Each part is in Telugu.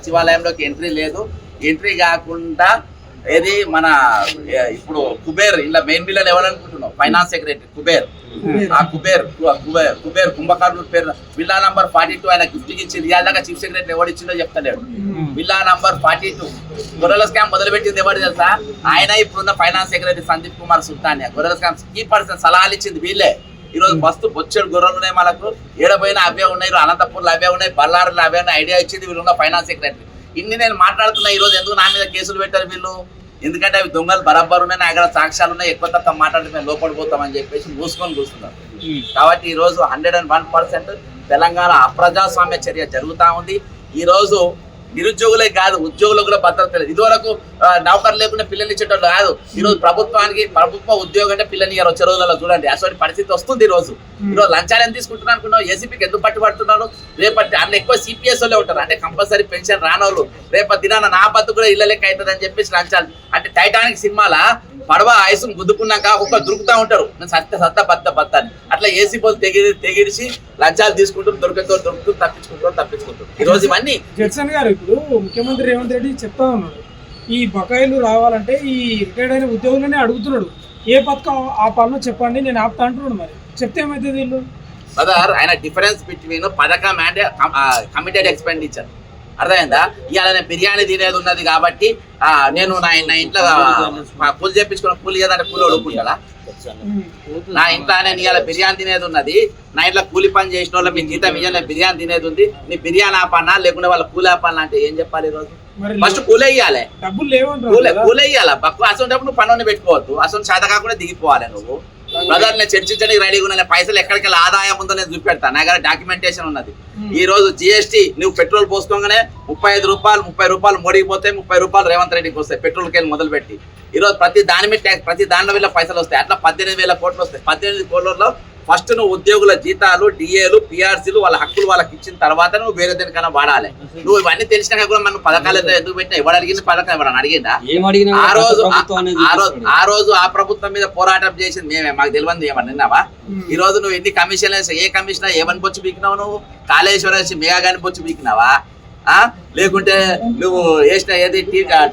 సచివాలయంలోకి ఎంట్రీ లేదు. ఎంట్రీ కాకుండా ఏది మన ఇప్పుడు కుబేర్ ఇలా మెయిన్ బిల్లు ఎవరు అనుకుంటున్నావు? Finance secretary Kuber. ఆ కుబేర్ కుబేర్ కుబేర్ కుంభకర్ణుడు పేరు. బిల్లా నంబర్ ఫార్టీ టూ ఆయన గిఫ్ట్ ఇచ్చింది. ఇవాళ దాకా చీఫ్ సెక్రటరీ ఎవరు ఇచ్చిందో చెప్తలేడు. బిల్లా నంబర్ ఫార్టీ టూ గొర్రెల స్కామ్ మొదలు పెట్టింది ఎవరు తెలుసా? ఆయన ఇప్పుడున్న ఫైనాన్స్ సెక్రటరీ సందీప్ కుమార్ సుల్తానియా. గొర్రెల స్కామ్ కీ పర్సన్ సలహాలు ఇచ్చింది వీళ్ళే. ఈ రోజు మస్తు బొచ్చెడు గొర్రెలు ఉన్నాయి మనకు ఏడపోయిన అవే ఉన్నాయి అనంతపూర్లో అవే ఉన్నాయి బళ్ళారులో అవే ఉన్నాయి ఐడియా ఇచ్చింది వీళ్ళున్న ఫైనాన్స్ సెక్రటరీ. ఇన్ని నేను మాట్లాడుతున్నా ఈ రోజు ఎందుకు నా మీద కేసులు పెట్టారు వీళ్ళు? ఎందుకంటే అవి దొంగలు బరాబర్ ఉన్నాయి నా దగ్గర సాక్ష్యాలు ఉన్నాయి ఎక్కువ తక్కువ మాట్లాడితే మేము లోపడిపోతామని చెప్పేసి మూసుకొని కూర్చున్నారు. కాబట్టి ఈ రోజు hundred and one percent Telangana అప్రజాస్వామ్య చర్య జరుగుతా ఉంది. ఈ రోజు నిరుద్యోగులే కాదు ఉద్యోగులకు కూడా భద్రత లేదు ఇదివరకు నౌకరు లేకుండా పిల్లలు ఇచ్చేటోళ్ళు కాదు. ఈ రోజు ప్రభుత్వానికి ప్రభుత్వ ఉద్యోగం అంటే పిల్లని ఇయ్యారు వచ్చే రోజులలో చూడండి. అటువంటి పరిస్థితి వస్తుంది ఈ రోజు ఈ రోజు లంచాలు ఎంత తీసుకుంటున్నారు అనుకున్నావు? ఏసీపీకి ఎందుకు పట్టుబడుతున్నారు? రేపటి అన్న ఎక్కువ సిపిఎస్ వాళ్ళే ఉంటారు. అంటే కంపల్సరీ పెన్షన్ రానోళ్ళు. రేపటి దినాన నా బతుకు కూడా ఇళ్ళ లెక్క అవుతుంది అని చెప్పేసి లంచాలు. అంటే టైటానిక్ సినిమాల? పడవ ఐసును గుద్దుకున్నాక ఒక్కొక్కరు దొరుకుతా ఉంటారు. నేను సత్త సత్త బత్త బత్త అని. అట్లా ఏసీ పోలు తెగి తెగిడిచి లంచాలు తీసుకుంటూ దొరికేతో దొరుకుతూ తప్పించుకుంటూ తప్పించుకుంటారు ఈ రోజు ఇవన్నీ జడ్సన్ గారు ఇప్పుడు ముఖ్యమంత్రి రేవంత్ రెడ్డి చెప్తా ఉన్నాడు. ఈ బకాయిలు రావాలంటే ఈ రిటైర్డ్ అయిన ఉద్యోగులనే అడుగుతున్నాడు. ఏ పథకం ఆ పన్ను చెప్పండి నేను ఆపుతా అంటున్నాడు మరి. చెప్తే ఏమైతుంది వీళ్ళు? బ్రదర్ ఆయన డిఫరెన్స్ బిట్వీన్ పథకం అండ్ కమిటెడ్ ఎక్స్పెండిచర్ అర్థమైందా? ఇవాళ నేను బిర్యానీ తినేది ఉన్నది కాబట్టి ఆ, నేను నా నా ఇంట్లో పూలు చేపించుకున్న పూలు ఏదంటే పూలు ఒడుకుంటా నా ఇంట్లో నేను ఇవాళ బిర్యానీ తినేది ఉన్నది. నా ఇంట్లో కూలి పని చేసిన వాళ్ళు మీ జీతం నేను బిర్యానీ తినేది ఉంది. నీ బిర్యానీ ఆపన్నా లేకుంటే వాళ్ళ కూలి ఆపన్నా అంటే ఏం చెప్పాలి ఈరోజు? ఫస్ట్ కూలే ఇవ్వాలి డబ్బులు లేవంటారు కూలే కదా. కూలే ఇవ్వాలి పక్కు అసలు నువ్వు పన్ను పెట్టుకోవద్దు. అసలు చేత కాకుండా దిగిపోవాలి నువ్వు. బ్రదర్ నేను చర్చించడానికి రెడీగా ఉన్నా నేను పైసలు ఎక్కడికి ఆదాయం ఉందో నేను చూపెడతాను నా దగ్గర డాక్యుమెంటేషన్ ఉన్నది. ఈ రోజు జిఎస్టీ నువ్వు పెట్రోల్ పోసుకోగానే ముప్పై ఐదు రూపాయలు ముప్పై రూపాయలు మోడీకి పోతే ముప్పై రూపాయలు రేవంత్ రెడ్డికి వస్తాయి పెట్రోల్కి వెళ్ళి మొదలుపెట్టి. ఈ రోజు ప్రతి దాని మీద ప్రతి దాంట్లో వీళ్ళ పైసలు వస్తాయి. అట్లా పద్దెనిమిది వేల కోట్లు వస్తాయి. పద్దెనిమిది కోట్లలో ఫస్ట్ నువ్వు ఉద్యోగుల జీతాలు డిఏలు పిఆర్సీలు వాళ్ళ హక్కులు వాళ్ళకి ఇచ్చిన తర్వాత నువ్వు వేరే దేనికైనా వాడాలి. నువ్వు ఇవన్నీ తెలిసినాక కూడా మనం పథకాలు ఎందుకు- పెట్టినా? ఎవరు అడిగింది పథకం ఎవరైనా అడిగిందా? ఆ రోజు ఆ రోజు. ఆ రోజు ఆ ప్రభుత్వం మీద పోరాటం చేసింది మేమే. మాకు తెలియంది ఏమన్నా నిన్నావా ఈ రోజు నువ్వు ఎన్ని కమిషన్లు ఏ కమిషనర్ ఏమని బొచ్చు పీకినావు నువ్వు? కాళేశ్వరం వేసి మెగా గాని బొచ్చు పీకినావా? ఆ? లేకుంటే నువ్వు వేసిన ఏది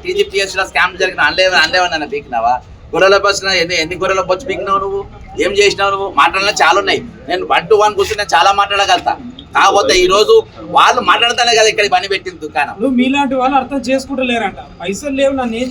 టీజీపీఎస్లో స్కామ్ జరిగిన అందేమన్నా పీకినావా? గొర్రెల బస్సు ఎన్ని ఎన్ని గొర్రెల బొచ్చు పీకినావు నువ్వు? ఏం చేసినావు నువ్వు? మాట్లాడినా చాలా ఉన్నాయి. నేను వన్ టు వన్ కూర్చుని నేను చాలా మాట్లాడగలుగుతా. కాకపోతే ఈ రోజు వాళ్ళు మాట్లాడతానే కదా ఇక్కడ పని పెట్టింది దుకాణం. నువ్వు మీలాంటి వాళ్ళు అర్థం చేసుకుంటలేరంట. పైసలు లేవు నన్ను ఏం